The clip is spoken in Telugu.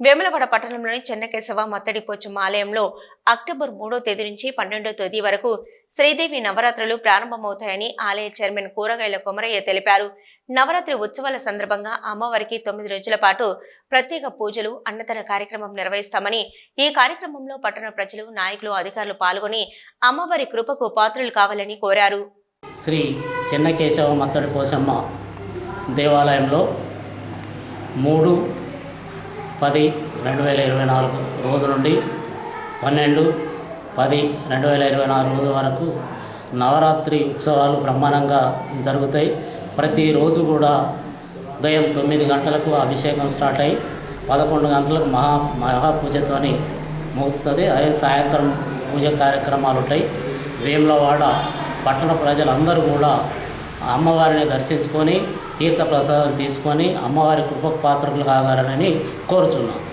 వేములవాడ పట్టణంలోని చెన్నకేశవ మత్తడి పోచమ్మ ఆలయంలో అక్టోబర్ మూడో తేదీ నుంచి పన్నెండో తేదీ వరకు శ్రీదేవి నవరాత్రులు ప్రారంభమవుతాయని ఆలయ చైర్మన్ కూరగాయల కొమరయ్య తెలిపారు. నవరాత్రి ఉత్సవాల సందర్భంగా అమ్మవారికి తొమ్మిది రోజుల పాటు ప్రత్యేక పూజలు అన్నదాన కార్యక్రమం నిర్వహిస్తామని ఈ కార్యక్రమంలో పట్టణ ప్రజలు నాయకులు అధికారులు పాల్గొని అమ్మవారి కృపకు పాత్రలు కావాలని కోరారు. శ్రీ చెన్నకేశవ మత్తడి పోచమ్మ దేవాలయంలో మూడు పది రెండు వేల ఇరవై నాలుగు రోజు నుండి పన్నెండు పది రెండు వేల ఇరవై నాలుగు రోజు వరకు నవరాత్రి ఉత్సవాలు బ్రహ్మాండంగా జరుగుతాయి. ప్రతిరోజు కూడా ఉదయం తొమ్మిది గంటలకు అభిషేకం స్టార్ట్ అయ్యి పదకొండు గంటలకు మహా మహాపూజతోని ముగుస్తుంది. అదే సాయంత్రం పూజ కార్యక్రమాలు ఉంటాయి. వేములవాడ పట్టణ ప్రజలందరూ కూడా అమ్మవారిని దర్శించుకొని తీర్థ ప్రసాదం తీసుకొని అమ్మవారి కృపకు పాత్రలు కావాలని కోరుచున్నాం.